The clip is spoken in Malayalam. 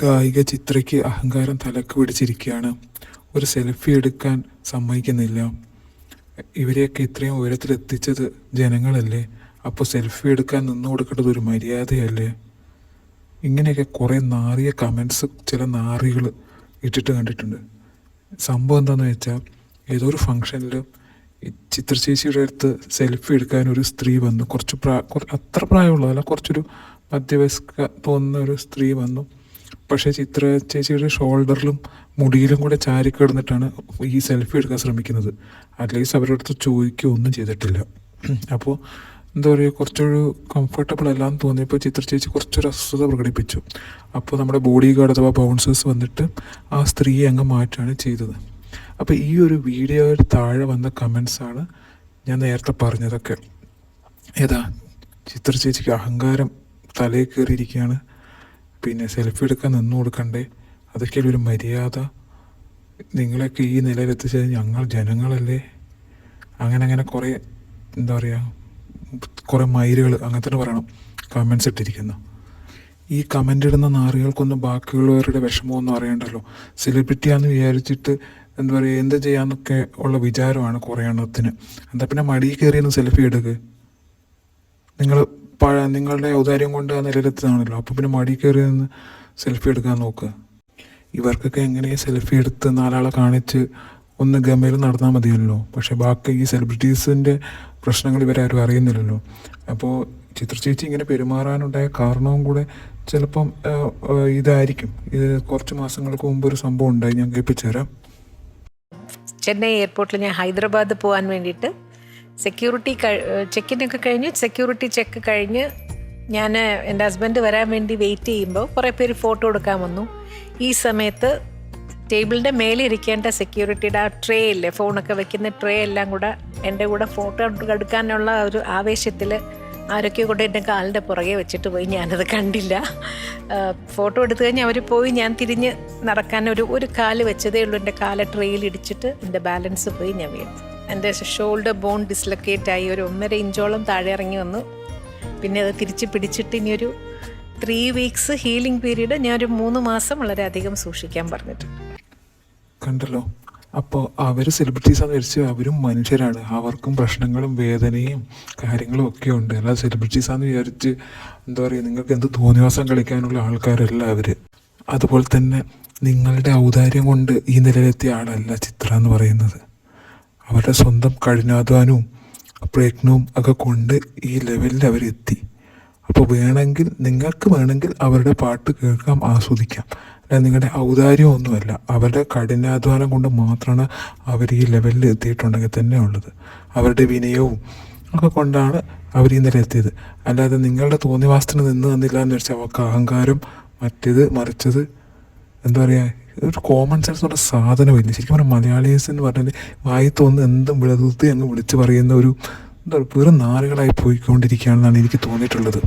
ഗായിക ചിത്രയ്ക്ക് അഹങ്കാരം തലക്ക് പിടിച്ചിരിക്കുകയാണ്. ഒരു സെൽഫി എടുക്കാൻ സമ്മതിക്കുന്നില്ല. ഇവരെയൊക്കെ ഇത്രയും ഉയരത്തിലെത്തിച്ചത് ജനങ്ങളല്ലേ? അപ്പോൾ സെൽഫി എടുക്കാൻ നിന്ന് കൊടുക്കേണ്ടത് ഒരു മര്യാദയല്ലേ? ഇങ്ങനെയൊക്കെ കുറേ നാറിയ കമൻസ് ചില നാറികൾ ഇട്ടിട്ട് കണ്ടിട്ടുണ്ട്. സംഭവം എന്താണെന്ന് വെച്ചാൽ ഏതോ ഒരു ഫംഗ്ഷനിൽ ചിത്ര ചേച്ചിയുടെ അടുത്ത് സെൽഫി എടുക്കാൻ ഒരു സ്ത്രീ വന്നു. കുറച്ച് പ്രാ അത്ര പ്രായമുള്ളതല്ല കുറച്ചൊരു മധ്യവയസ്ക തോന്നുന്ന ഒരു സ്ത്രീ വന്നു. പക്ഷേ ചിത്ര ചേച്ചിയുടെ ഷോൾഡറിലും മുടിയിലും കൂടെ ചാരി കിടന്നിട്ടാണ് ഈ സെൽഫി എടുക്കാൻ ശ്രമിക്കുന്നത്. അറ്റ്ലീസ്റ്റ് അവരുടെ അടുത്ത് ചോദിക്കുകയോ ഒന്നും ചെയ്തിട്ടില്ല. അപ്പോൾ എന്താ പറയുക കുറച്ചൊരു കംഫർട്ടബിൾ അല്ലാന്ന് തോന്നിയപ്പോൾ ചിത്ര ചേച്ചി കുറച്ചൊരു അസ്വസ്ഥത പ്രകടിപ്പിച്ചു. അപ്പോൾ നമ്മുടെ ബോഡി ഗാർഡ് അഥവാ ബൗൺസേഴ്സ് വന്നിട്ട് ആ സ്ത്രീയെ അങ്ങ് മാറ്റുകയാണ് ചെയ്തത്. അപ്പോൾ ഈ ഒരു വീഡിയോയിൽ താഴെ വന്ന കമൻസാണ് ഞാൻ നേരത്തെ പറഞ്ഞതൊക്കെ. ഏതാ ചിത്ര ചേച്ചിക്ക് അഹങ്കാരം തലയിൽ കയറിയിരിക്കുകയാണ്. പിന്നെ സെൽഫി എടുക്കാൻ നിന്നു കൊടുക്കണ്ടേ? അതൊക്കെ ഒരു മര്യാദ? നിങ്ങളൊക്കെ ഈ നിലയിലെത്തിച്ചത് ഞങ്ങൾ ജനങ്ങളല്ലേ? അങ്ങനെ അങ്ങനെ കുറേ എന്താ പറയുക കുറേ മൈലുകൾ തന്നെ പറയണം. കമൻസ് ഇട്ടിരിക്കുന്നു. ഈ കമന്റ് ഇടുന്ന നാറികൾക്കൊന്നും ബാക്കിയുള്ളവരുടെ വിഷമമൊന്നും അറിയണ്ടല്ലോ. സെലിബ്രിറ്റിയാണെന്ന് വിചാരിച്ചിട്ട് എന്താ പറയുക എന്ത് ചെയ്യാന്നൊക്കെ ഉള്ള വിചാരമാണ് കുറേ എണ്ണത്തിന്. എന്താ പിന്നെ മടിയിൽ കയറിയൊന്ന് സെൽഫി എടുക്കുക നിങ്ങൾ പഴ നിങ്ങളുടെ ഔദാര്യം കൊണ്ട് ആ നിലയിലെത്തുന്നതാണല്ലോ അപ്പോൾ പിന്നെ മടി കയറി നിന്ന് സെൽഫി എടുക്കാൻ നോക്കുക ഇവർക്കൊക്കെ എങ്ങനെ സെൽഫി എടുത്ത് നാലാളെ കാണിച്ച് ഒന്ന് ഗമയിൽ നടന്നാൽ മതിയല്ലോ. പക്ഷേ ബാക്കി ഈ സെലിബ്രിറ്റീസിന്റെ പ്രശ്നങ്ങൾ ഇവരാരും അറിയുന്നില്ലല്ലോ. അപ്പോൾ ചിത്ര ചേച്ചി ഇങ്ങനെ പെരുമാറാനുണ്ടായ കാരണവും കൂടെ ചിലപ്പം ഇതായിരിക്കും. ഇത് കുറച്ച് മാസങ്ങൾക്ക് മുമ്പ് ഒരു സംഭവം ഉണ്ടായി. ഞാൻ കേൾപ്പിച്ചു തരാം ചെന്നൈ എയർപോർട്ടിൽ ഞാൻ ഹൈദരാബാദ് പോകാൻ വേണ്ടിയിട്ട് സെക്യൂരിറ്റി ചെക്കിനൊക്കെ കഴിഞ്ഞ് സെക്യൂരിറ്റി ചെക്ക് കഴിഞ്ഞ് ഞാൻ എന്റെ ഹസ്ബൻഡ് വരാൻ വേണ്ടി വെയിറ്റ് ചെയ്യുമ്പോൾ കുറേ പേര് ഫോട്ടോ എടുക്കാൻ വന്നു. ഈ സമയത്ത് ടേബിളിന്റെ മേലെ ഇരിക്കേണ്ട സെക്യൂരിറ്റിയുടെ ആ ട്രേ ഇല്ലേ ഫോണൊക്കെ വെക്കുന്ന ട്രേ എല്ലാം കൂടെ എന്റെ കൂടെ ഫോട്ടോ എടുക്കാനുള്ള ഒരു ആവേശത്തിൽ ആരൊക്കെയോ കൊണ്ട് എന്റെ കാലിന്റെ പുറകെ വെച്ചിട്ട് പോയി. ഞാനത് കണ്ടില്ല. ഫോട്ടോ എടുത്തു കഴിഞ്ഞ് അവർ പോയി. ഞാൻ തിരിഞ്ഞ് നടക്കാൻ ഒരു ഒരു കാൽ വെച്ചതേ ഉള്ളൂ. എന്റെ കാല ട്രെയിൽ ഇടിച്ചിട്ട് എന്റെ ബാലൻസ് പോയി ഞാൻ വീണു. എന്റെ ഷോൾഡർ ബോൺ ഡിസ്ലൊക്കേറ്റ് ആയി ഒരു ഒന്നര ഇഞ്ചോളം താഴെ ഇറങ്ങി വന്നു. പിന്നെ അത് തിരിച്ച് പിടിച്ചിട്ട് ഇനി ഒരു ത്രീ വീക്സ് ഹീലിംഗ് പീരീഡ് ഞാൻ ഒരു മൂന്ന് മാസം വളരെയധികം സൂക്ഷിക്കാൻ പറഞ്ഞിട്ടുണ്ട് കണ്ടല്ലോ. അപ്പോൾ അവർ സെലിബ്രിറ്റീസാന്ന് വിചാരിച്ച് അവരും മനുഷ്യരാണ്. അവർക്കും പ്രശ്നങ്ങളും വേദനയും കാര്യങ്ങളും ഒക്കെ ഉണ്ട്. അല്ലാതെ സെലിബ്രിറ്റീസാന്ന് വിചാരിച്ച് എന്താ പറയുക നിങ്ങൾക്ക് എന്ത് തോന്നിവാസം കളിക്കാനുള്ള ആൾക്കാരല്ല അവർ അതുപോലെ തന്നെ നിങ്ങളുടെ ഔദാര്യം കൊണ്ട് ഈ നിലയിലെത്തിയ ആളല്ല ചിത്ര എന്ന് പറയുന്നത്. അവരുടെ സ്വന്തം കഠിനാധ്വാനവും പ്രയത്നവും ഒക്കെ കൊണ്ട് ഈ ലെവലിൽ അവരെത്തി. അപ്പോൾ വേണമെങ്കിൽ നിങ്ങൾക്ക് വേണമെങ്കിൽ അവരുടെ പാട്ട് കേൾക്കാം ആസ്വദിക്കാം. അല്ല നിങ്ങളുടെ ഔദാര്യമൊന്നുമല്ല അവരുടെ കഠിനാധ്വാനം കൊണ്ട് മാത്രമാണ് അവർ ഈ ലെവലിൽ എത്തിയിട്ടുണ്ടെങ്കിൽ തന്നെ ഉള്ളത്. അവരുടെ വിനയവും ഒക്കെ കൊണ്ടാണ് അവർ ഈ നില എത്തിയത്. അല്ലാതെ നിങ്ങളുടെ തോന്നിവാസത്തിന് നിന്ന് തന്നില്ല എന്ന് വെച്ചാൽ അവർക്ക് അഹങ്കാരം മറ്റേത് മറിച്ചത് എന്താ പറയുക ഒരു കോമൺ സെൻസ് എന്നുള്ള സാധനമില്ല ശരിക്കും പറഞ്ഞാൽ മലയാളീസ് എന്ന് പറഞ്ഞാൽ വായി തോന്നുന്ന എന്തും വിളതുത്തി അങ്ങ് വിളിച്ച് പറയുന്ന ഒരു എന്താ വെറും നാളുകളായി പോയിക്കൊണ്ടിരിക്കുകയാണെന്നാണ് എനിക്ക് തോന്നിയിട്ടുള്ളത്.